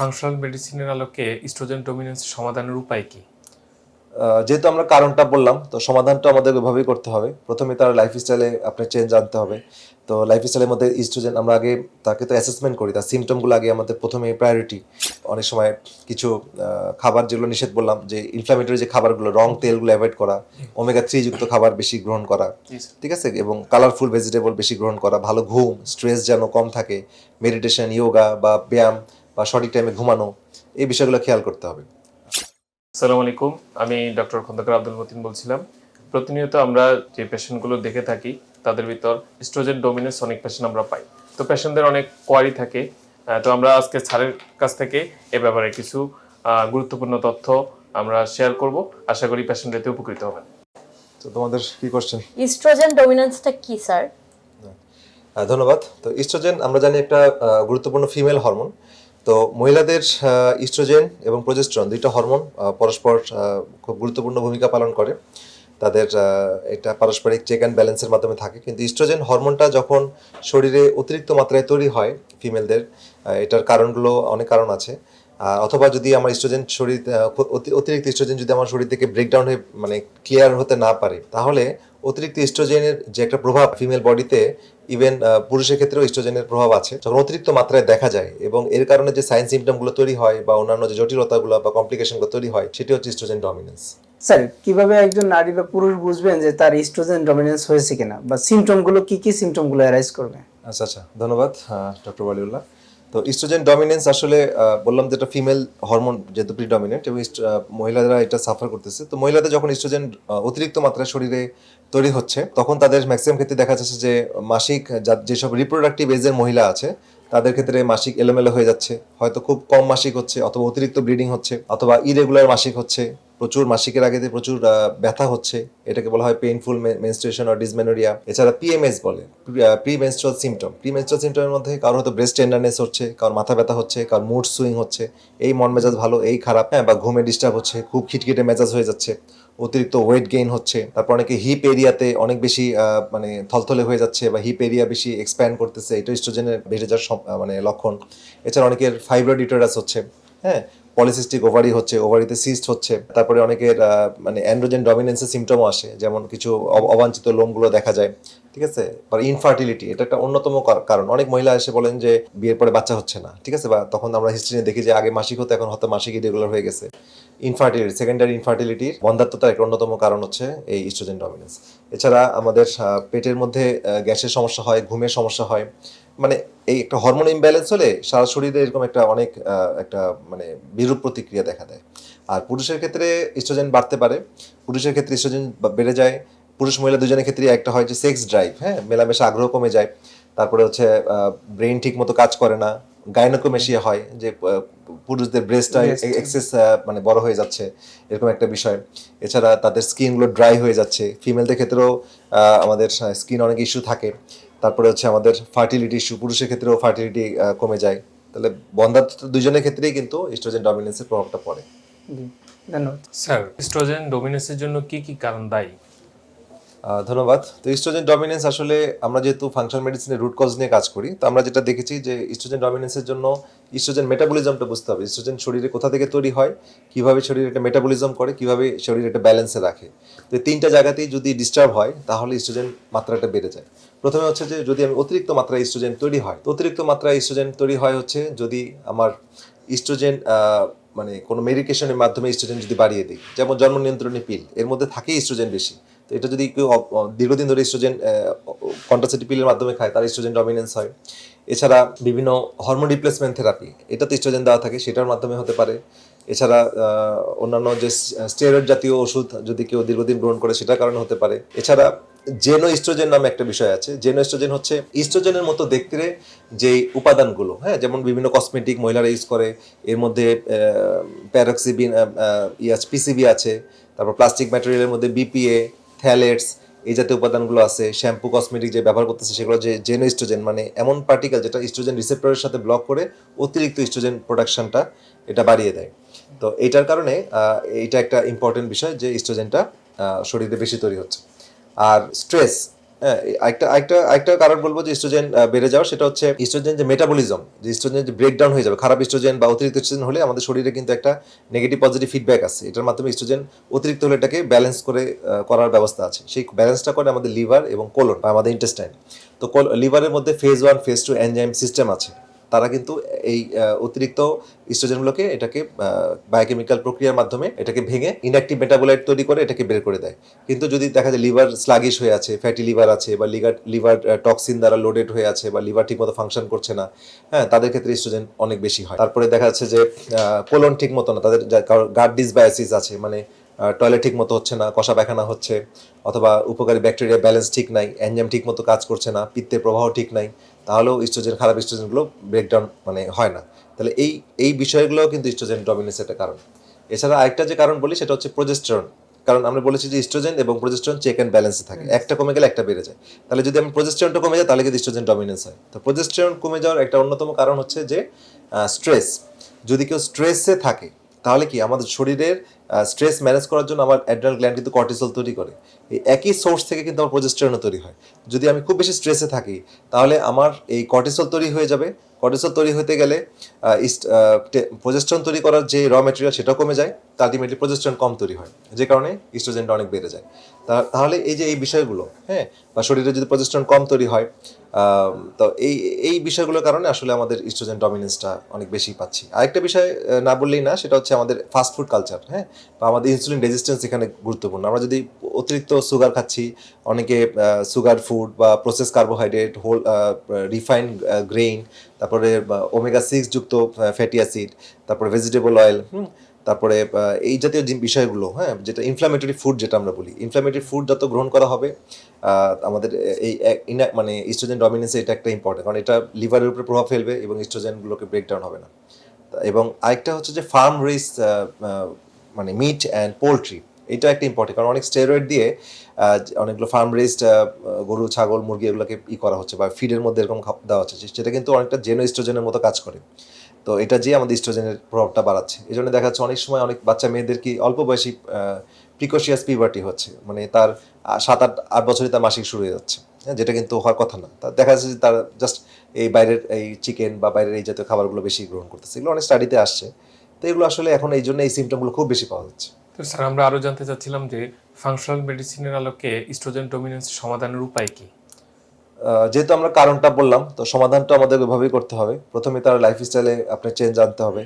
Functional মেডিসিনের আলোকে oestrogen dominance সমাধানের উপায় কি? যেহেতু আমরা কারণটা বললাম তো সমাধানটা আমাদের ওইভাবেই করতে হবে। প্রথমে তার লাইফস্টাইলে আপনার চেঞ্জ আনতে হবে। তো লাইফস্টাইলের মধ্যে ইস্ট্রোজেন আমরা আগে তাকে তো অ্যাসেসমেন্ট করি তার সিমটমগুলো আগে আমাদের প্রথমে প্রায়োরিটি অনেক সময় কিছু খাবার যেগুলো নিষেধ বললাম যে ইনফ্লামেটরি যে খাবারগুলো রং তেলগুলো অ্যাভয়েড করা ওমেগা থ্রি যুক্ত খাবার বেশি গ্রহণ করা ঠিক আছে? এবং কালারফুল ভেজিটেবল বেশি গ্রহণ করা ভালো ঘুম স্ট্রেস যেন কম থাকে মেডিটেশন ইয়োগা বা ব্যায়াম বা সঠিক টাইমে ঘুমানো এই বিষয়গুলো খেয়াল করতে হবে। আসসালামু আলাইকুম আমি ডক্টর খন্দকার আব্দুল মতিন বলছিলাম। প্রতিনিয়ত আমরা যে পেশেন্টগুলো দেখে থাকি তাদের ভিতর ইস্ট্রোজেন ডোমিনেন্স অনেক পেশেন্ট আমরা পাই। তো পেশেন্টদের অনেক কোয়ারি থাকে। তো আমরা আজকে স্যারের কাছ থেকে এ ব্যাপারে কিছু গুরুত্বপূর্ণ তথ্য আমরা শেয়ার করব। আশা করি পেশেন্ট এতে উপকৃত হবেন। তো তোমাদের কি কোশ্চেন ইস্ট্রোজেন ডমিনেন্সটা কি স্যার? হ্যাঁ, ধন্যবাদ। তো ইস্ট্রোজেন আমরা জানি একটা গুরুত্বপূর্ণ ফিমেল হরমোন তো মহিলাদের ইস্ট্রোজেন এবং প্রজেস্ট্রন দুইটা হরমোন পরস্পর খুব গুরুত্বপূর্ণ ভূমিকা পালন করে। তাদের এটা পারস্পরিক চেক অ্যান্ড ব্যালেন্সের মাধ্যমে থাকে। কিন্তু ইস্ট্রোজেন হরমোনটা যখন শরীরে অতিরিক্ত মাত্রায় তৈরি হয় ফিমেলদের এটার কারণগুলো অনেক কারণ আছে। অথবা যদি আমার ইস্ট্রোজেন শরীর অতি- অতিরিক্ত ইস্ট্রোজেন যদি আমার শরীর থেকে ব্রেকডাউন হয়ে মানে ক্লিয়ার হতে না পারে, তাহলে অতিরিক্ত ইস্ট্রোজেনের যে একটা প্রভাব ফিমেল বডিতে ইভেন পুরুষের ক্ষেত্রেও ইস্ট্রোজেনের প্রভাব আছে। যখন অতিরিক্ত মাত্রায় দেখা যায় এবং এর কারণে যে সাইন সিমটমগুলো তৈরি হয় বা অন্যান্য যে জটিলতাগুলো বা কমপ্লিকেশনগুলো তৈরি হয় সেটি হচ্ছে ইস্ট্রোজেন ডমিনেন্স স্যার কীভাবে একজন নারী বা পুরুষ বুঝবেন যে তার ইস্ট্রোজেন ডমিনেন্স হয়েছে কিনা? বা সিমটমগুলো কি কি সিমটমগুলো অ্যারাইজ করবে? আচ্ছা আচ্ছা ধন্যবাদ ডক্টর ওয়ালিউল্লাহ। তো ইস্ট্রোজেন ডমিনেন্স আসলে বললাম যে এটা ফিমেল হরমোন যেহেতু প্রিডমিনেন্ট এবং মহিলারা এটা সাফার করতেছে। তো মহিলাদের যখন ইস্ট্রোজেন অতিরিক্ত মাত্রায় শরীরে তৈরি হচ্ছে। তখন তাদের ম্যাক্সিমাম ক্ষেত্রে দেখা যাচ্ছে যে, মাসিক যেসব রিপ্রোডাক্টিভ এজের মহিলা আছে, তাদের ক্ষেত্রে মাসিক এলোমেলো হয়ে যাচ্ছে। হয়তো খুব কম মাসিক হচ্ছে অথবা অতিরিক্ত ব্লিডিং হচ্ছে অথবা ইরেগুলার মাসিক হচ্ছে। প্রচুর মাসিকের আগে প্রচুর ব্যথা হচ্ছে। এটাকে বলা হয় পেইনফুল মেনস্ট্রেশন অর ডিসমেনোরিয়া এছাড়া পিএমএস বলে, pre menstrual symptom pre menstrual সিমটমের মধ্যে কারোর হয়তো ব্রেস্ট টেন্ডারনেস হচ্ছে, কারোর মাথা ব্যথা হচ্ছে, কারোর মুড সুইং হচ্ছে। এই মন মেজাজ ভালো, এই খারাপ হ্যাঁ বা ঘুমে ডিস্টার্ব হচ্ছে, খুব খিটখিটে মেজাজ হয়ে যাচ্ছে। অতিরিক্ত ওয়েট গেইন হচ্ছে। তারপর অনেকে হিপ এরিয়াতে অনেক বেশি মানে থলথলে হয়ে যাচ্ছে বা হিপ এরিয়া বেশি এক্সপ্যান্ড করতেছে। এটা ইস্ট্রোজেনের বেড়ে যাওয়ার মানে লক্ষণ। এছাড়া অনেকের ফাইব্রয়েড ইউটেরাস হচ্ছে। হ্যাঁ? পলিসিস্টিক ওভারি হচ্ছে ওভারিতে সিস্ট হচ্ছে, তারপরে অনেকের মানে অ্যান্ড্রোজেন ডমিনেন্সের সিমটমও আসে, যেমন কিছু অব- অবাঞ্ছিত লোমগুলো দেখা যায়, ঠিক আছে? বা ইনফার্টিলিটি এটা একটা অন্যতম কারণ। অনেক মহিলা এসে বলেন যে, বিয়ের পরে বাচ্চা হচ্ছে না, ঠিক আছে? বা তখন আমরা হিস্ট্রি নিয়ে দেখি যে, আগে মাসিক হতো, এখন হয়তো মাসিক ইরেগুলার হয়ে গেছে। ইনফার্টিলিটি সেকেন্ডারি ইনফার্টিলিটির বন্ধাত্মতার একটা অন্যতম কারণ হচ্ছে এই ইস্ট্রোজেন ডমিনেন্স এছাড়া আমাদের পেটের মধ্যে গ্যাসের সমস্যা হয়, ঘুমের সমস্যা হয় মানে এই একটা হরমোন ইমব্যালেন্স হলে সারা শরীরে এরকম একটা অনেক একটা মানে বিরূপ প্রতিক্রিয়া দেখা দেয়। আর পুরুষের ক্ষেত্রে ইস্ট্রোজেন বাড়তে পারে। পুরুষের ক্ষেত্রে ইস্ট্রোজেন বেড়ে যায়। পুরুষ মহিলা দুজনের ক্ষেত্রে একটা হয় যে সেক্স ড্রাইভ হ্যাঁ? মেলামেশা আগ্রহ কমে যায়। তারপরে হচ্ছে ব্রেন ঠিক মতো কাজ করে না। গাইনোকোমেশিয়া হয় যে পুরুষদের ব্রেস্টটা. এক্সেস মানে বড় হয়ে যাচ্ছে। এরকম একটা বিষয়। এছাড়া তাদের স্কিনগুলো ড্রাই হয়ে যাচ্ছে। ফিমেলদের ক্ষেত্রেও আমাদের স্কিন অনেক ইস্যু থাকে। তারপরে হচ্ছে আমাদের ফার্টিলিটি ইস্যু পুরুষের ক্ষেত্রেও ফার্টিলিটি কমে যায়। তাহলে বন্ধাত্ম দুজনের ক্ষেত্রেই কিন্তু ইস্ট্রোজেন ডমিনেন্সের প্রভাবটা পড়ে। ধন্যবাদ। স্যার ইস্ট্রোজেন ডোমিনেন্সের জন্য কি কি কারণ দায়ী? ধন্যবাদ। তো ইস্ট্রোজেন ডমিনেন্স আসলে আমরা যেহেতু ফাংশন মেডিসিনের রুট কজ নিয়ে কাজ করি তো আমরা যেটা দেখেছি যে ইস্ট্রোজেন ডমিনেন্সের জন্য ইস্ট্রোজেন মেটাবলিজমটা বুঝতে হবে। ইস্ট্রোজেন শরীরে কোথা থেকে তৈরি হয় কীভাবে শরীর এটা মেটাবলিজম করে কীভাবে শরীর এটা ব্যালেন্সে রাখে। তো তিনটা জায়গাতেই যদি ডিস্টার্ব হয় তাহলে ইস্ট্রোজেন মাত্রাটা বেড়ে যায়। প্রথমে হচ্ছে যে যদি আমি অতিরিক্ত মাত্রায় ইস্ট্রোজেন তৈরি হয় অতিরিক্ত মাত্রায় ইস্ট্রোজেন তৈরি হয় হচ্ছে যদি আমার ইস্ট্রোজেন মানে কোনো মেডিকেশনের মাধ্যমে ইস্ট্রোজেন যদি বাড়িয়ে দিই, যেমন জন্ম নিয়ন্ত্রণী পিল এর মধ্যে থাকেই ইস্ট্রোজেন বেশি। তো এটা যদি কেউ দীর্ঘদিন ধরে ইস্ট্রোজেন কন্ট্রাসেপ্টিভ পিলের মাধ্যমে খায়, তার ইস্ট্রোজেন ডমিনেন্স হয়। এছাড়া বিভিন্ন হরমোন রিপ্লেসমেন্ট থেরাপি এটাতে ইস্ট্রোজেন দেওয়া থাকে, সেটার মাধ্যমে হতে পারে। এছাড়া অন্যান্য যে স্টেরয়েড জাতীয় ওষুধ যদি কেউ দীর্ঘদিন গ্রহণ করে, সেটার কারণে হতে পারে। এছাড়া জেনো ইস্ট্রোজেন নামে একটা বিষয় আছে। জেনো ইস্ট্রোজেন হচ্ছে ইস্ট্রোজেনের মতো দেখতে যে উপাদানগুলো হ্যাঁ যেমন বিভিন্ন কসমেটিক মহিলারা ইউজ করে। এর মধ্যে প্যারক্সিবিন ইয়াস পিসিবি আছে। তারপর প্লাস্টিক ম্যাটেরিয়ালের মধ্যে বিপিএ থ্যালেটস, এই জাতীয় উপাদানগুলো আছে। শ্যাম্পু, কসমেটিক যে ব্যবহার করতেছে, সেগুলো যে জেনো ইস্ট্রোজেন মানে এমন পার্টিকেল যেটা ইস্ট্রোজেন রিসেপ্টরের সাথে ব্লক করে অতিরিক্ত ইস্ট্রোজেন প্রোডাকশনটা এটা বাড়িয়ে দেয়। তো এইটার কারণে এইটা একটা ইম্পর্টেন্ট বিষয় যে ইস্ট্রোজেনটা শরীরে বেশি তৈরি হচ্ছে। আর স্ট্রেস একটা একটা একটা কারণ বলব যে ইস্ট্রোজেন বেড়ে যাওয়ার সেটা হচ্ছে ইস্ট্রোজেন যে মেটাবলিজম যে ইস্ট্রোজেন যে ব্রেকডাউন হয়ে যাবে, খারাপ ইস্ট্রোজেন বা অতিরিক্ত ইস্ট্রোজেন হলে আমাদের শরীরে কিন্তু একটা নেগেটিভ পজিটিভ ফিডব্যাক আছে এটার মাধ্যমে ইস্ট্রোজেন অতিরিক্ত হলে এটাকে ব্যালেন্স করে করার ব্যবস্থা আছে। সেই ব্যালেন্সটা করে আমাদের লিভার এবং কোলন বা আমাদের ইন্টেস্টাইন তো লিভারের মধ্যে phase one phase two enzyme system আছে। তারা কিন্তু এই অতিরিক্ত ইস্ট্রোজেনগুলোকে এটাকে বায়োকেমিক্যাল প্রক্রিয়ার মাধ্যমে এটাকে ভেঙে ইনঅ্যাক্টিভ মেটাবোলাইট তৈরি করে এটাকে বের করে দেয়। কিন্তু যদি দেখা যায় লিভার স্লাগিশ হয়ে আছে ফ্যাটি লিভার আছে বা লিভার লিভার টক্সিন দ্বারা লোডেড হয়ে আছে বা লিভার ঠিকমতো ফাংশন করছে না হ্যাঁ তাদের ক্ষেত্রে ইস্ট্রোজেন অনেক বেশি হয়। তারপরে দেখা যাচ্ছে যে কোলন ঠিক মতো না, তাদের গার্ড ডিসবায়োসিস আছে মানে টয়লেট ঠিক মতো হচ্ছে না কষা পায়খানা হচ্ছে অথবা উপকারী ব্যাকটেরিয়া ব্যালেন্স ঠিক নাই এনজাইম ঠিক মতো কাজ করছে না পিত্তের প্রবাহ ঠিক নাই তাহলেও ইস্ট্রোজেন খারাপ ইস্ট্রোজেনগুলো ব্রেকডাউন মানে হয় না। তাহলে এই এই বিষয়গুলোও কিন্তু ইস্ট্রোজেন ডমিনেন্স একটা কারণ। এছাড়া আরেকটা যে কারণ বলি সেটা হচ্ছে প্রোজেস্টেরন কারণ আমরা বলেছি যে ইস্ট্রোজেন এবং প্রোজেস্টেরন চেক অ্যান্ড ব্যালেন্সে থাকে। একটা কমে গেলে একটা বেড়ে যায়। তাহলে যদি আমি প্রোজেস্টেরনটা কমে যায় তাহলে কিন্তু ইস্ট্রোজেন ডমিনেন্স হয়। তো প্রোজেস্টেরন কমে যাওয়ার একটা অন্যতম কারণ হচ্ছে যে স্ট্রেস যদি কেউ স্ট্রেসে থাকে তাহলে কি আমাদের শরীরের স্ট্রেস ম্যানেজ করার জন্য আমার অ্যাড্রাল গ্ল্যান্ড কিন্তু কর্টিসল তৈরি করে। এই একই সোর্স থেকে কিন্তু আমার প্রোজেস্টেরনও তৈরি হয়। যদি আমি খুব বেশি স্ট্রেসে থাকি, তাহলে আমার এই কর্টিসল তৈরি হয়ে যাবে। কর্টিসল তৈরি হতে গেলে প্রোজেস্ট্রন তৈরি করার যে র মেটেরিয়াল সেটাও কমে যায়, তা আলটিমেটলি প্রোজেস্ট্রন কম তৈরি হয়। যে কারণে ইস্ট্রোজেনটা অনেক বেড়ে যায়। তাহলে এই যে এই বিষয়গুলো হ্যাঁ বা শরীরে যদি প্রোজেস্ট্রন কম তৈরি হয় তো এই এই বিষয়গুলোর কারণে আসলে আমাদের ইস্ট্রোজেন ডমিনেন্সটা অনেক বেশি পাচ্ছি। আরেকটা বিষয় না বললেই না, সেটা হচ্ছে আমাদের ফাস্ট ফুড কালচার হ্যাঁ? বা আমাদের ইনসুলিন রেজিস্ট্যান্স এখানে গুরুত্বপূর্ণ। আমরা যদি অতিরিক্ত সুগার খাচ্ছি, অনেকে সুগার ফুড বা process carbohydrate whole refined grain তারপরে ওমেগা সিক্স যুক্ত ফ্যাটি অ্যাসিড তারপরে ভেজিটেবল অয়েল হুম? তারপরে এই জাতীয় বিষয়গুলো হ্যাঁ যেটা ইনফ্লামেটরি ফুড যেটা আমরা বলি ইনফ্লামেটরি ফুড যত গ্রহণ করা হবে আমাদের এই মানে ইস্ট্রোজেন ডমিনেন্সে এটা একটা ইম্পর্টেন্ট কারণ এটা লিভারের উপরে প্রভাব ফেলবে এবং ইস্ট্রোজেনগুলোকে ব্রেকডাউন হবে না। এবং আরেকটা হচ্ছে যে ফার্ম রেস মানে মিট অ্যান্ড পোলট্রি এটা একটা ইম্পর্টেন্ট কারণ অনেক স্টেরয়েড দিয়ে অনেকগুলো ফার্ম রেসড গরু, ছাগল, মুরগি এগুলোকে ই করা হচ্ছে বা ফিডের মধ্যে এরকম দেওয়া হচ্ছে সেটা কিন্তু অনেকটা জেনো ইস্ট্রোজেনের মতো কাজ করে। তো এটা যে আমাদের ইস্ট্রোজেনের প্রভাবটা বাড়াচ্ছে। এই জন্য দেখা যাচ্ছে অনেক সময় অনেক বাচ্চা মেয়েদের কি অল্প বয়সী প্রিকশিয়াস পিভার্টি হচ্ছে। মানে তার সাত আট আট বছরে তার মাসিক শুরু হয়ে যাচ্ছে। হ্যাঁ, যেটা কিন্তু হওয়ার কথা না। তা দেখা যাচ্ছে যে তার জাস্ট এই বাইরের এই চিকেন বা বাইরের এই জাতীয় খাবারগুলো বেশি গ্রহণ করতেছে। এগুলো অনেক স্টাডিতে আসছে। তো এগুলো আসলে এখন এই জন্য এই সিমটমগুলো খুব বেশি পাওয়া যাচ্ছে। তো স্যার আমরা আরও জানতে চাচ্ছিলাম যে ফাংশনাল মেডিসিনের আলোকে ইস্ট্রোজেন ডমিনেন্স সমাধানের উপায় কি? যেহেতু আমরা কারণটা বললাম, তো সমাধানটা আমাদের ওইভাবেই করতে হবে। প্রথমে তার লাইফস্টাইলে আপনার চেঞ্জ আনতে হবে।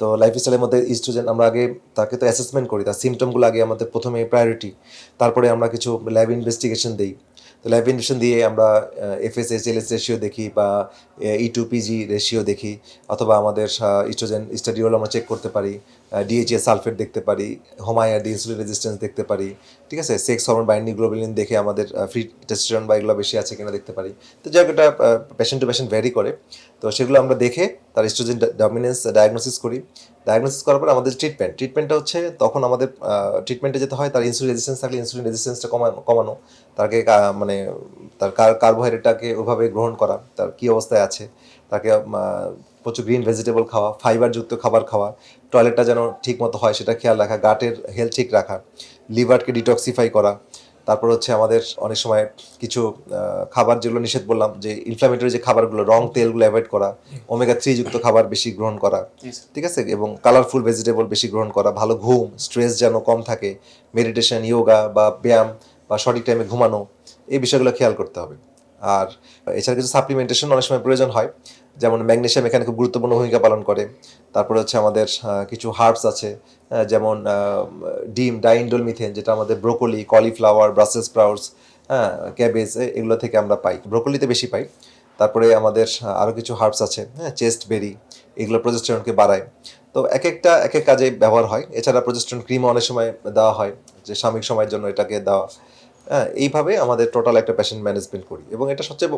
তো লাইফস্টাইলের মধ্যে ইস্ট্রোজেন আমরা আগে তাকে তো অ্যাসেসমেন্ট করি, তার সিমটমগুলো আগে আমাদের প্রথমে প্রায়োরিটি তারপরে আমরা কিছু ল্যাব ইনভেস্টিগেশন দিই। তো ল্যাব ইনভেস্টিগেশন দিয়ে আমরা এফএসএস এলএস রেশিও দেখি বা ই টু পিজি রেশিও দেখি, অথবা আমাদের ইস্ট্রোজেন স্টাডিওল আমরা চেক করতে পারি। ডিএইচএ সালফেট দেখতে পারি, হোমায়ার দি ইনসুলিন রেজিস্ট্যান্স দেখতে পারি, ঠিক আছে? সেক্স হরমোন বাইন্ডিং গ্লোবিলিন দেখে আমাদের ফ্রি টেস্টোস্টেরন বা এগুলো বেশি আছে কিনা দেখতে পারি। তো যাই হোক, এটা পেশেন্ট টু পেশেন্ট ভ্যারি করে। তো সেগুলো আমরা দেখে তার ইস্ট্রোজেন ডমিনেন্স ডায়াগনোসিস করি। ডায়াগনোসিস করার পর আমাদের ট্রিটমেন্ট ট্রিটমেন্টটা হচ্ছে তখন আমাদের ট্রিটমেন্টে যেতে হয়, তার ইনসুলিন রেজিস্ট্যান্স থাকলে ইনসুলিন রেজিস্ট্যান্সটা কমানো কমানো, তাকে মানে তার কার্বোহাইড্রেটটাকে ওভাবে গ্রহণ করা, তার কী অবস্থায় আছে, তাকে প্রচুর গ্রিন ভেজিটেবল খাওয়া ফাইবারযুক্ত খাবার খাওয়া টয়লেটটা যেন ঠিক মতো হয় সেটা খেয়াল রাখা গাটের হেলথ ঠিক রাখা লিভারকে ডিটক্সিফাই করা তারপর হচ্ছে আমাদের অনেক সময় কিছু খাবার যেগুলো নিষেধ বললাম যে ইনফ্লামেটরি যে খাবারগুলো রং তেলগুলো অ্যাভয়েড করা ওমেগা থ্রি যুক্ত খাবার বেশি গ্রহণ করা ঠিক আছে? এবং কালারফুল ভেজিটেবল বেশি গ্রহণ করা ভালো ঘুম স্ট্রেস যেন কম থাকে মেডিটেশন ইয়োগা বা ব্যায়াম বা সঠিক টাইমে ঘুমানো এই বিষয়গুলো খেয়াল করতে হবে। আর এছাড়া কিছু সাপ্লিমেন্টেশন অনেক সময় প্রয়োজন হয়। যেমন ম্যাগনেশিয়াম এখানে খুব গুরুত্বপূর্ণ ভূমিকা পালন করে। তারপরে হচ্ছে আমাদের কিছু হার্বস আছে যেমন ডিম ডাইন্ডোল মিথেন, যেটা আমাদের ব্রোকলি, কলিফ্লাওয়ার, ব্রাসেল স্প্রাউটস হ্যাঁ ক্যাবেজ এগুলো থেকে আমরা পাই। ব্রোকলিতে বেশি পাই। তারপরে আমাদের আরও কিছু হার্বস আছে হ্যাঁ চেস্ট বেরি, এগুলো প্রজেস্টেরনকে বাড়ায়। তো এক একটা এক এক কাজে ব্যবহার হয়। এছাড়া প্রজেস্টেরন ক্রিমও অনেক সময় দেওয়া হয়, যে সাময়িক সময়ের জন্য এটাকে দেওয়া এইভাবে আমাদের টোটাল একটা পেশেন্ট ম্যানেজমেন্ট করি। এবং এটা সবচেয়ে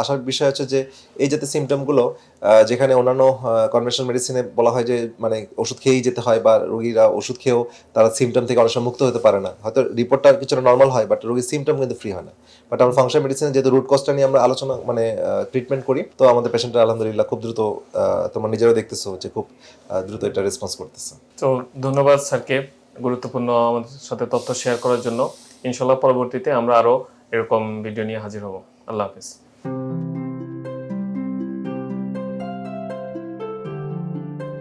আসার বিষয় হচ্ছে যে, এই জাতীয় সিমটমগুলো যেখানে অন্যান্য কনভেনশনাল মেডিসিনে বলা হয় যে মানে ওষুধ খেয়েই যেতে হয় বা রোগীরা ওষুধ খেয়েও তারা সিমটম থেকে অনেক মুক্ত হতে পারে না। হয়তো রিপোর্টটা কিছুটা নর্মাল হয় বাট রোগীর সিমটম কিন্তু ফ্রি হয় না। বাট আমরা ফাংশন মেডিসিনে যেহেতু রুট কজটা নিয়ে আমরা আলোচনা মানে ট্রিটমেন্ট করি, তো আমাদের পেশেন্টরা আলহামদুলিল্লাহ খুব দ্রুত তোমরা নিজেরাও দেখতেছো যে খুব দ্রুত এটা রেসপন্স করতেছে। তো ধন্যবাদ স্যারকে গুরুত্বপূর্ণ আমাদের সাথে তথ্য শেয়ার করার জন্য। ইনশাল্লাহ পরবর্তীতে আমরা আরও এরকম ভিডিও নিয়ে হাজির হব। আল্লাহ হাফিজ।